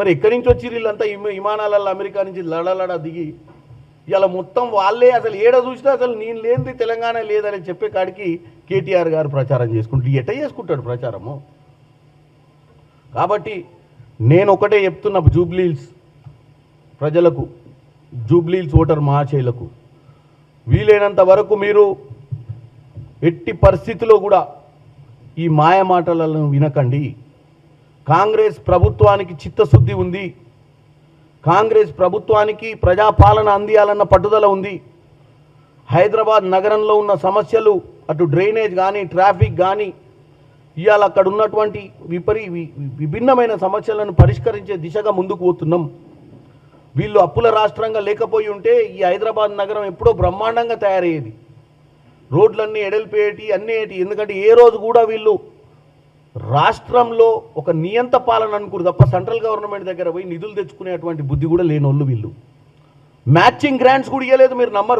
మరి ఎక్కడి నుంచి వచ్చి వీళ్ళంతా? విమానాలలో అమెరికా నుంచి లడలడ దిగి ఇలా మొత్తం వాళ్ళే అసలు ఏడ చూసినా అసలు నేను లేనిది తెలంగాణ లేదని చెప్పే కాడికి కేటీఆర్ గారు ప్రచారం చేసుకుంటూ ఎట్ట చేసుకుంటాడు ప్రచారము? కాబట్టి నేను ఒకటే చెప్తున్న జూబ్లీల్స్ ప్రజలకు జూబ్లీల్స్ ఓటర్ మహాశైలకు వీలైనంత వరకు మీరు ఎట్టి పరిస్థితిలో కూడా ఈ మాయ మాటలను వినకండి. కాంగ్రెస్ ప్రభుత్వానికి చిత్తశుద్ధి ఉంది. కాంగ్రెస్ ప్రభుత్వానికి ప్రజాపాలన అందియాలన్న పట్టుదల ఉంది. హైదరాబాద్ నగరంలో ఉన్న సమస్యలు అటు డ్రైనేజ్ కానీ ట్రాఫిక్ కానీ ఇవాళ అక్కడ ఉన్నటువంటి విపరీ విభిన్నమైన సమస్యలను పరిష్కరించే దిశగా ముందుకు పోతున్నాం. వీళ్ళు అప్పుల రాష్ట్రంగా లేకపోయి ఉంటే ఈ హైదరాబాద్ నగరం ఎప్పుడో బ్రహ్మాండంగా తయారయ్యేది. రోడ్లన్నీ ఎడల్పేటి అన్నీ ఏటి ఎందుకంటే ఏ రోజు కూడా వీళ్ళు రాష్ట్రంలో ఒక నియంత పాలన అనుకురు తప్ప సెంట్రల్ గవర్నమెంట్ దగ్గర పోయి నిధులు తెచ్చుకునేటువంటి బుద్ధి కూడా లేనోళ్ళు వీళ్ళు. మ్యాచింగ్ గ్రాంట్స్ కూడా ఇవ్వలేదు మీరు నమ్మరు.